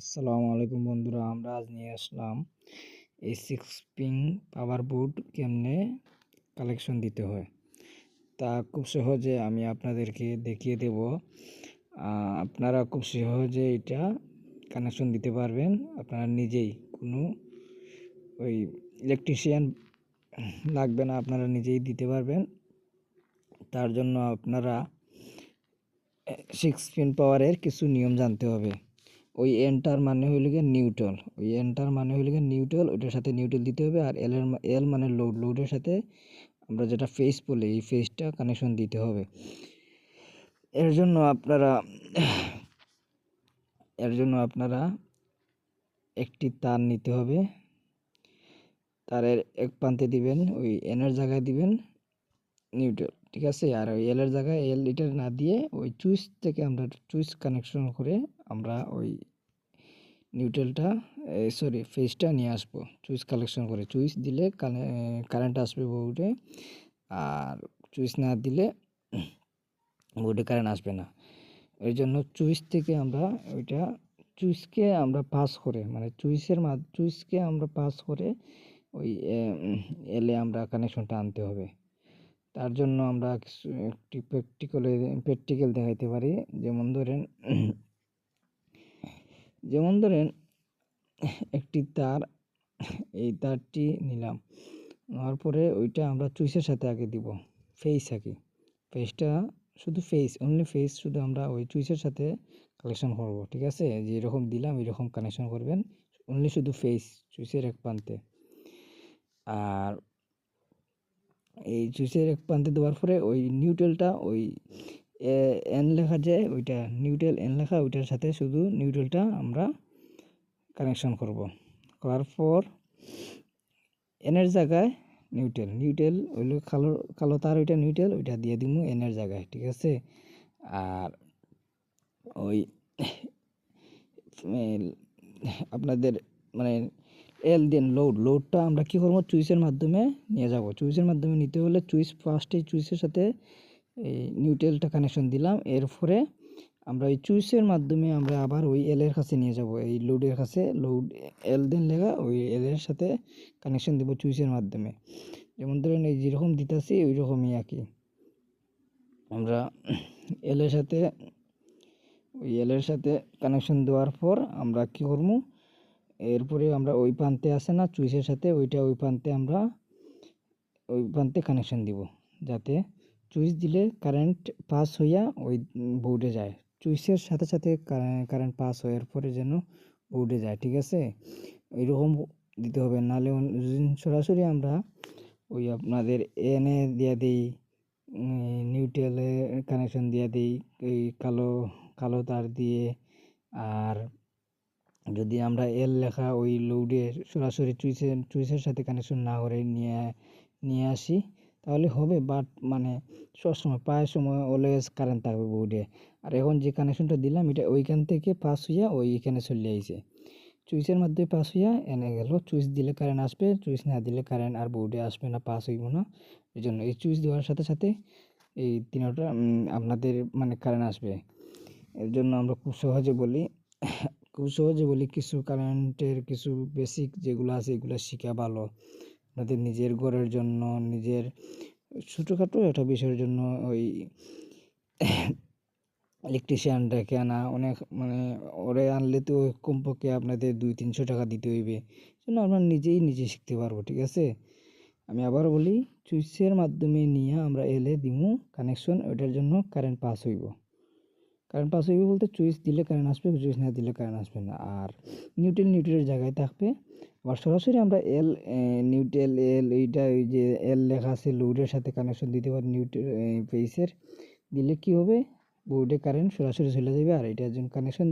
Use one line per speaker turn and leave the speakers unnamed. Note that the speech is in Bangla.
আসসালামু আলাইকুম বন্ধুরা, আমরা আজ নিয়ে আসলাম এই সিক্স পিং পাওয়ার বোর্ড কেমনে কালেকশন দিতে হয়। তা খুব সহজে আমি আপনাদেরকে দেখিয়ে দেব। আপনারা খুব সহজে এটা কানেকশন দিতে পারবেন। আপনারা নিজেই কোনো ওই ইলেকট্রিশিয়ান লাগবে না, আপনারা নিজেই দিতে পারবেন। তার জন্য আপনারা সিক্স পিন পাওয়ারের কিছু নিয়ম জানতে হবে। ওই এনটার মানে হইল গিয়ে নিউট্রাল। ওই এনটার মানে হইল গিয়ে নিউট্রাল, ওইটার সাথে নিউট্রাল দিতে হবে আর এল এর এল মানে লোড, লোডের সাথে আমরা যেটা ফেস বলি, এই ফেসটা কানেকশন দিতে হবে। এর জন্য আপনারা, এর জন্য আপনারা একটি তার নিতে হবে। তারের এক প্রান্তে দিবেন, ওই এনের জায়গায় দিবেন নিউট্রাল, ঠিক আছে? আর ওই এলের জায়গায় এল এটা না দিয়ে ওই চুইস থেকে আমরা চুইস কানেকশন করে আমরা ওই নিউট্রালটা সরি ফেসটা নিয়ে আসব। চুইস কালেকশন করে। চুইস দিলে কারেন্ট আসবে বোর্ডে আর চুইস না দিলে বোর্ডে কারেন্ট আসবে না। এর জন্য চুইস থেকে আমরা ওইটা চুইসকে আমরা পাস করে মানে চুইসের মা চুইসকে আমরা পাস করে ওই এলে আমরা কানেকশনটা আনতে হবে। তার জন্য আমরা একটি প্র্যাকটিক্যালে প্র্যাকটিক্যাল দেখাইতে পারি। যেমন ধরেন যেমন ধরেন, একটি তার, এই তারটি নিলাম। নেওয়ার পরে ওইটা আমরা চুইসের সাথে আগে দিব ফেস আগে। ফেসটা শুধু ফেস অনলি ফেস শুধু আমরা ওই চুইসের সাথে কালেকশন করব, ঠিক আছে? যে এরকম দিলাম, এরকম কানেকশন করবেন অনলি শুধু ফেস চুইসের এক প্রান্তে। আর এই চুইসের এক প্রান্তে দেওয়ার পরে ওই নিউট্রেলটা ওই এন লেখা যে ওইটা নিউট্রেল এন লেখা ওইটার সাথে শুধু নিউট্রেলটা আমরা কানেকশন করব। করার পর এনের জায়গায় নিউট্রেল নিউট্রেল ওইগুলো কালো কালো তার ওইটা নিউট্রেল ওইটা দিয়ে দিব এনের জায়গায়, ঠিক আছে? আর ওই আপনাদের মানে এল দেন লোড লোডটা আমরা কী করব? চুইসের মাধ্যমে নিয়ে যাব। চুইসের মাধ্যমে নিতে হলে চুইস ফার্স্টে চুইসের সাথে এই নিউটেলটা কানেকশন দিলাম। এরপরে আমরা ওই চুইসের মাধ্যমে আমরা আবার ওই এলের কাছে নিয়ে যাব। এই লোডের কাছে। লোড এল দেন লেখা ওই এলের সাথে কানেকশন দেবো চুইসের মাধ্যমে। যেমন ধরেন এই যেরকম দিতেছি ওই রকমই আর কি আমরা এলের সাথে, ওই এলের সাথে কানেকশন দেওয়ার পর আমরা কী করব? এরপরে আমরা ওই প্রান্তে আসে না চুইসের সাথে, ওইটা ওই প্রান্তে আমরা, ওই প্রান্তে কানেকশন দিব। যাতে চুইস দিলে কারেন্ট পাস হইয়া ওই বোর্ডে যায়। চুইসের সাথে সাথে কারেন্ট পাস হওয়ার পরে যেন বোর্ডে যায়, ঠিক আছে? এইরকম দিতে হবে। নাহলে সরাসরি আমরা ওই আপনাদের এনে দিয়ে দিই নিউট্রেলে কানেকশন দিয়ে দিই, এই কালো কালো তার দিয়ে, আর যদি আমরা এল লেখা ওই লোডে সরাসরি চুইসের চুইসের সাথে কানেকশন না করে নিয়ে নিয়ে আসি তাহলে হবে বাট মানে সবসময়, প্রায় সময় অলওয়েজ কারেন্ট থাকবে বোর্ডে আর এখন যে কানেকশনটা দিলাম, এটা ওইখান থেকে পাস হইয়া ওইখানে চলে আইছে। চুইসের মাধ্যমে পাস হইয়া এনে গেল। চুইস দিলে কারেন্ট আসবে চুইস না দিলে কারেন্ট আর বোর্ডে আসবে না পাস হইব না। এই জন্য এই চুইস দেওয়ার সাথে সাথে এই তিনটা আপনাদের মানে কারেন্ট আসবে। এর জন্য আমরা খুব সহজে বলি, খুব সহজে বলি কিছু কারেন্টের কিছু বেসিক যেগুলো আছে, এগুলো শিখা ভালো। আপনাদের নিজের ঘরের জন্য, নিজের ছোটোখাটো একটা বিষয়ের জন্য ওই ইলেকট্রিশিয়ান ডেকে আনা, অনেক মানে ওরে আনলে তো কমপক্ষে আপনাদের দুই তিনশো টাকা দিতে হইবে। জন্য আমরা নিজেই নিজে শিখতে পারব, ঠিক আছে? আমি আবার বলি সুইচের মাধ্যমে নিয়ে আমরা এলে দিমু কানেকশন ওইটার জন্য কারেন্ট পাস হইব। কারেন্ট পাস হইবে বলতে চুইস দিলে কারেন্ট আসবে চুইস না দিলে কারেন্ট আসবে না। আর নিউটেল নিউটেলের জায়গায় থাকবে। আবার সরাসরি আমরা এল নিউটেল এল এইটা ওই যে এল লেখা আছে লোডের সাথে কানেকশন দিতে পারি নিউটেল পেসের দিলে কি হবে? বোর্ডে কারেন্ট সরাসরি চলে যাবে আর এটা জন্য কানেকশন